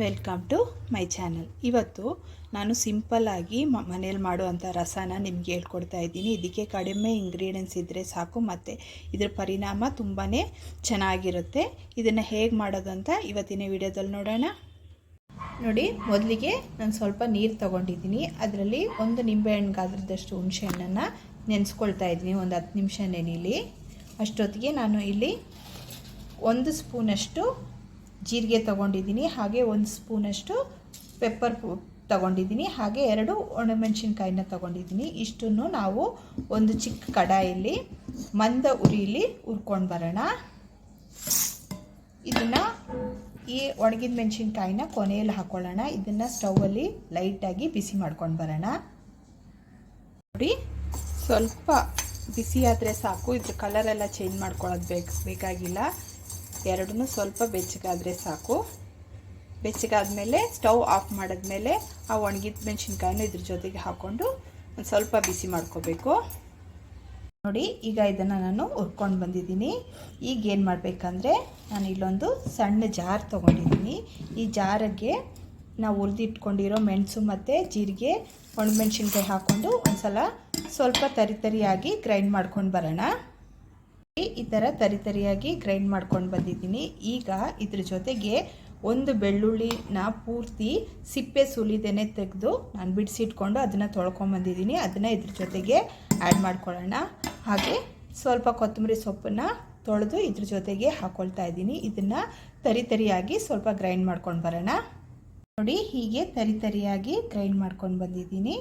Welcome to my channel ಇವತ್ತು ನಾನು ಸಿಂಪಲ್ಲಾಗಿ ಮನೇಲಿ ಮಾಡುವಂಥ ರಸನ ನಿಮ್ಗೆ ಹೇಳ್ಕೊಡ್ತಾ ಇದ್ದೀನಿ. ಇದಕ್ಕೆ ಕಡಿಮೆ ಇಂಗ್ರೀಡಿಯೆಂಟ್ಸ್ ಇದ್ದರೆ ಸಾಕು, ಮತ್ತು ಇದ್ರ ಪರಿಣಾಮ ತುಂಬಾ ಚೆನ್ನಾಗಿರುತ್ತೆ. ಇದನ್ನು ಹೇಗೆ ಮಾಡೋದು ಅಂತ ಇವತ್ತಿನ ವಿಡಿಯೋದಲ್ಲಿ ನೋಡೋಣ. ನೋಡಿ, ಮೊದಲಿಗೆ ನಾನು ಸ್ವಲ್ಪ ನೀರು ತೊಗೊಂಡಿದ್ದೀನಿ. ಅದರಲ್ಲಿ ಒಂದು ನಿಂಬೆಹಣ್ಣು ಗಾತ್ರದಷ್ಟು ಹುಣಸೆ ಹಣ್ಣನ್ನು ನೆನೆಸ್ಕೊಳ್ತಾ ಇದ್ದೀನಿ. ಒಂದು ಹತ್ತು ನಿಮಿಷ ನೆನೀಲಿ. ಅಷ್ಟೊತ್ತಿಗೆ ನಾನು ಇಲ್ಲಿ ಒಂದು ಸ್ಪೂನಷ್ಟು ಜೀರಿಗೆ ತೊಗೊಂಡಿದ್ದೀನಿ, ಹಾಗೆ ಒಂದು ಸ್ಪೂನಷ್ಟು ಪೆಪ್ಪರ್ ತೊಗೊಂಡಿದ್ದೀನಿ, ಹಾಗೆ ಎರಡು ಒಣಮೆಣಸಿನ್ಕಾಯಿನ ತೊಗೊಂಡಿದ್ದೀನಿ. ಇಷ್ಟನ್ನು ನಾವು ಒಂದು ಚಿಕ್ಕ ಕಡಾಯಲ್ಲಿ ಮಂದ ಉರಿಲಿ ಹುರ್ಕೊಂಡು ಬರೋಣ. ಇದನ್ನು ಈ ಒಣಗಿದ ಮೆಣಸಿನ್ಕಾಯಿನ ಕೊನೆಯಲ್ಲಿ ಹಾಕ್ಕೊಳ್ಳೋಣ ಇದನ್ನು ಸ್ಟೌವಲ್ಲಿ ಲೈಟಾಗಿ ಬಿಸಿ ಮಾಡ್ಕೊಂಡು ಬರೋಣ. ನೋಡಿ, ಸ್ವಲ್ಪ ಬಿಸಿ ಆದರೆ ಸಾಕು. ಇದ್ರ ಕಲರೆಲ್ಲ ಚೇಂಜ್ ಮಾಡ್ಕೊಳ್ಳೋದು ಬೇಕು, ಬೇಕಾಗಿಲ್ಲ. ಎರಡನ್ನೂ ಸ್ವಲ್ಪ ಬೆಚ್ಚಗಾದರೆ ಸಾಕು. ಬೆಚ್ಚಗಾದ್ಮೇಲೆ ಸ್ಟವ್ ಆಫ್ ಮಾಡಿದ್ಮೇಲೆ ಆ ಒಣಗಿದ ಮೆಣಸಿನ್ಕಾಯಿನೂ ಇದ್ರ ಜೊತೆಗೆ ಹಾಕ್ಕೊಂಡು ಒಂದು ಸ್ವಲ್ಪ ಬಿಸಿ ಮಾಡ್ಕೋಬೇಕು. ನೋಡಿ, ಈಗ ಇದನ್ನು ನಾನು ಹುರ್ಕೊಂಡು ಬಂದಿದ್ದೀನಿ. ಈಗ ಏನು ಮಾಡಬೇಕಂದ್ರೆ ನಾನು ಇಲ್ಲೊಂದು ಸಣ್ಣ ಜಾರ್ ತೊಗೊಂಡಿದ್ದೀನಿ. ಈ ಜಾರಿಗೆ ನಾವು ಹುರಿದಿಟ್ಕೊಂಡಿರೋ ಮೆಣಸು ಮತ್ತು ಜೀರಿಗೆ, ಒಣಮೆಣ್ಸಿನ್ಕಾಯಿ ಹಾಕ್ಕೊಂಡು ಒಂದು ಸಲ ಸ್ವಲ್ಪ ತರಿ ತರಿಯಾಗಿ ಗ್ರೈಂಡ್ ಮಾಡ್ಕೊಂಡು ಬರೋಣ. ಈ ಥರ ತರಿ ತರಿಯಾಗಿ ಗ್ರೈಂಡ್ ಮಾಡ್ಕೊಂಡು ಬಂದಿದ್ದೀನಿ. ಈಗ ಇದ್ರ ಜೊತೆಗೆ ಒಂದು ಬೆಳ್ಳುಳ್ಳಿನ ಪೂರ್ತಿ ಸಿಪ್ಪೆ ಸುಲಿದೇನೆ ತೆಗೆದು ನಾನು ಬಿಡಿಸಿಟ್ಕೊಂಡು ಅದನ್ನು ತೊಳ್ಕೊಂಬಂದಿದ್ದೀನಿ ಅದನ್ನು ಇದ್ರ ಜೊತೆಗೆ ಆ್ಯಡ್ ಮಾಡ್ಕೊಳ್ಳೋಣ. ಹಾಗೆ ಸ್ವಲ್ಪ ಕೊತ್ತಂಬರಿ ಸೊಪ್ಪನ್ನು ತೊಳೆದು ಇದ್ರ ಜೊತೆಗೆ ಹಾಕ್ಕೊಳ್ತಾ ಇದ್ದೀನಿ. ಇದನ್ನು ತರಿ ತರಿಯಾಗಿ ಸ್ವಲ್ಪ ಗ್ರೈಂಡ್ ಮಾಡ್ಕೊಂಡು ಬರೋಣ. ನೋಡಿ ಹೀಗೆ ತರಿ ತರಿಯಾಗಿ ಗ್ರೈಂಡ್ ಮಾಡ್ಕೊಂಡು ಬಂದಿದ್ದೀನಿ.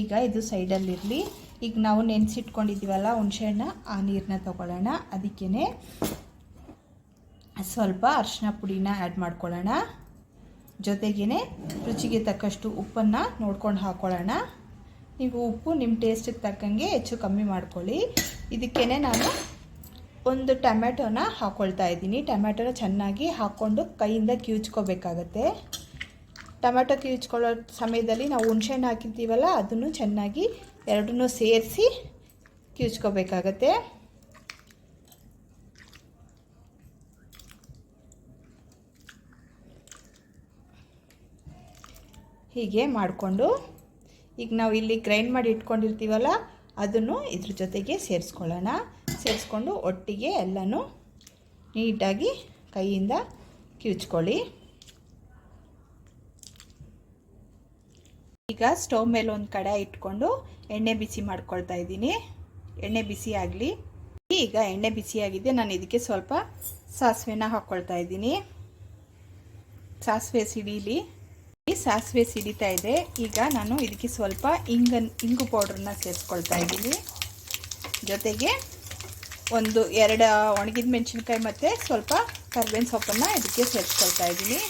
ಈಗ ಇದು ಸೈಡಲ್ಲಿರಲಿ ಈಗ ನಾವು ನೆನೆಸಿಟ್ಕೊಂಡಿದ್ದೀವಲ್ಲ ಹುಣಸೆಹಣ್ಣ, ಆ ನೀರನ್ನ ತೊಗೊಳ್ಳೋಣ. ಅದಕ್ಕೇ ಸ್ವಲ್ಪ ಅರಿಶಿನ ಪುಡಿನ ಆ್ಯಡ್ ಮಾಡ್ಕೊಳ್ಳೋಣ. ಜೊತೆಗೇ ರುಚಿಗೆ ತಕ್ಕಷ್ಟು ಉಪ್ಪನ್ನು ನೋಡ್ಕೊಂಡು ಹಾಕ್ಕೊಳ್ಳೋಣ ನೀವು ಉಪ್ಪು ನಿಮ್ಮ ಟೇಸ್ಟಿಗೆ ತಕ್ಕಂಗೆ ಹೆಚ್ಚು ಕಮ್ಮಿ ಮಾಡ್ಕೊಳ್ಳಿ. ಇದಕ್ಕೇ ನಾನು ಒಂದು ಟೊಮ್ಯಾಟೋನ ಹಾಕ್ಕೊಳ್ತಾ ಇದ್ದೀನಿ. ಟೊಮ್ಯಾಟೋನ ಚೆನ್ನಾಗಿ ಹಾಕ್ಕೊಂಡು ಕೈಯಿಂದ ಕಿವುಚ್ಕೋಬೇಕಾಗತ್ತೆ. ಟೊಮೆಟೊ ಕಿವುಚ್ಕೊಳ್ಳೋ ಸಮಯದಲ್ಲಿ ನಾವು ಹುಣ್ಸೆಹಣ್ಣು ಹಾಕಿರ್ತೀವಲ್ಲ, ಅದನ್ನು ಚೆನ್ನಾಗಿ ಎರಡನ್ನೂ ಸೇರಿಸಿ ಕಿವುಚ್ಕೋಬೇಕಾಗತ್ತೆ. ಹೀಗೆ ಮಾಡಿಕೊಂಡು, ಈಗ ನಾವು ಇಲ್ಲಿ ಗ್ರೈಂಡ್ ಮಾಡಿ ಇಟ್ಕೊಂಡಿರ್ತೀವಲ್ಲ, ಅದನ್ನು ಇದ್ರ ಜೊತೆಗೆ ಸೇರಿಸ್ಕೊಳ್ಳೋಣ. ಸೇರಿಸ್ಕೊಂಡು ಒಟ್ಟಿಗೆ ಎಲ್ಲನೂ ನೀಟಾಗಿ ಕೈಯಿಂದ ಕಿವುಚ್ಕೊಳ್ಳಿ. ಈಗ ಸ್ಟವ್ ಮೇಲೆ ಒಂದು ಕಡೆ ಇಟ್ಕೊಂಡು ಎಣ್ಣೆ ಬಿಸಿ ಮಾಡ್ಕೊಳ್ತಾ ಇದ್ದೀನಿ. ಎಣ್ಣೆ ಬಿಸಿ ಆಗಲಿ. ಈಗ ಎಣ್ಣೆ ಬಿಸಿಯಾಗಿದೆ ನಾನು ಇದಕ್ಕೆ ಸ್ವಲ್ಪ ಸಾಸಿವೆನ ಹಾಕ್ಕೊಳ್ತಾ ಇದ್ದೀನಿ. ಸಾಸಿವೆ ಸಿಡೀಲಿ. ಸಾಸಿವೆ ಸಿಡಿತಾ ಇದೆ. ಈಗ ನಾನು ಇದಕ್ಕೆ ಸ್ವಲ್ಪ ಇಂಗನ್ ಇಂಗು ಪೌಡ್ರನ್ನ ಸೇರಿಸ್ಕೊಳ್ತಾ ಇದ್ದೀನಿ. ಜೊತೆಗೆ ಒಂದು ಎರಡು ಒಣಗಿದ ಮೆಣಸಿನ್ಕಾಯಿ ಮತ್ತು ಸ್ವಲ್ಪ ಕರ್ಬೇವಿನ ಸೊಪ್ಪನ್ನು ಇದಕ್ಕೆ ಸೇರಿಸ್ಕೊಳ್ತಾ ಇದ್ದೀನಿ.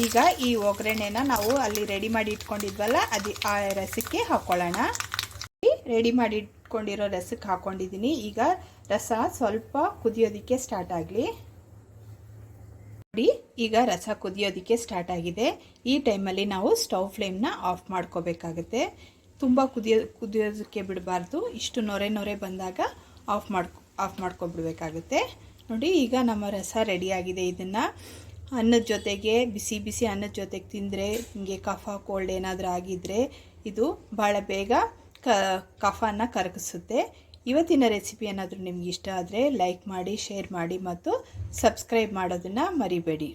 ಈಗ ಈ ಒಗ್ಗರಣೆನ ನಾವು ಅಲ್ಲಿ ರೆಡಿ ಮಾಡಿ ಇಟ್ಕೊಂಡಿದ್ವಲ್ಲ, ಅದು ಆ ರಸಕ್ಕೆ ಹಾಕ್ಕೊಳ್ಳೋಣ ರೆಡಿ ಮಾಡಿ ಇಟ್ಕೊಂಡಿರೋ ರಸಕ್ಕೆ ಹಾಕ್ಕೊಂಡಿದ್ದೀನಿ ಈಗ ರಸ ಸ್ವಲ್ಪ ಕುದಿಯೋದಕ್ಕೆ ಸ್ಟಾರ್ಟ್ ಆಗಲಿ. ನೋಡಿ, ಈಗ ರಸ ಕುದಿಯೋದಕ್ಕೆ ಸ್ಟಾರ್ಟ್ ಆಗಿದೆ. ಈ ಟೈಮಲ್ಲಿ ನಾವು ಸ್ಟವ್ ಫ್ಲೇಮ್ನ ಆಫ್ ಮಾಡ್ಕೋಬೇಕಾಗುತ್ತೆ. ತುಂಬ ಕುದಿಯೋ, ಕುದಿಯೋದಕ್ಕೆ ಬಿಡಬಾರ್ದು. ಇಷ್ಟು ನೊರೆ ನೊರೆ ಬಂದಾಗ ಆಫ್ ಮಾಡ್ಕೊ ಆಫ್ ಮಾಡ್ಕೊಬಿಡ್ಬೇಕಾಗುತ್ತೆ. ನೋಡಿ, ಈಗ ನಮ್ಮ ರಸ ರೆಡಿಯಾಗಿದೆ ಇದನ್ನು ಅನ್ನದ ಜೊತೆಗೆ, ಬಿಸಿ ಬಿಸಿ ಅನ್ನದ ಜೊತೆಗೆ ತಿಂದರೆ ನಿಮಗೆ ಕಫ ಕೋಲ್ಡ್ ಏನಾದರೂ ಆಗಿದ್ದರೆ ಇದು ಭಾಳ ಬೇಗ ಕ ಕಫನ ಕರಗಿಸುತ್ತೆ. ಇವತ್ತಿನ ರೆಸಿಪಿ ಏನಾದರೂ ನಿಮ್ಗೆ ಇಷ್ಟ ಆದರೆ ಲೈಕ್ ಮಾಡಿ ಶೇರ್ ಮಾಡಿ ಮತ್ತು ಸಬ್ಸ್ಕ್ರೈಬ್ ಮಾಡೋದನ್ನು ಮರಿಬೇಡಿ.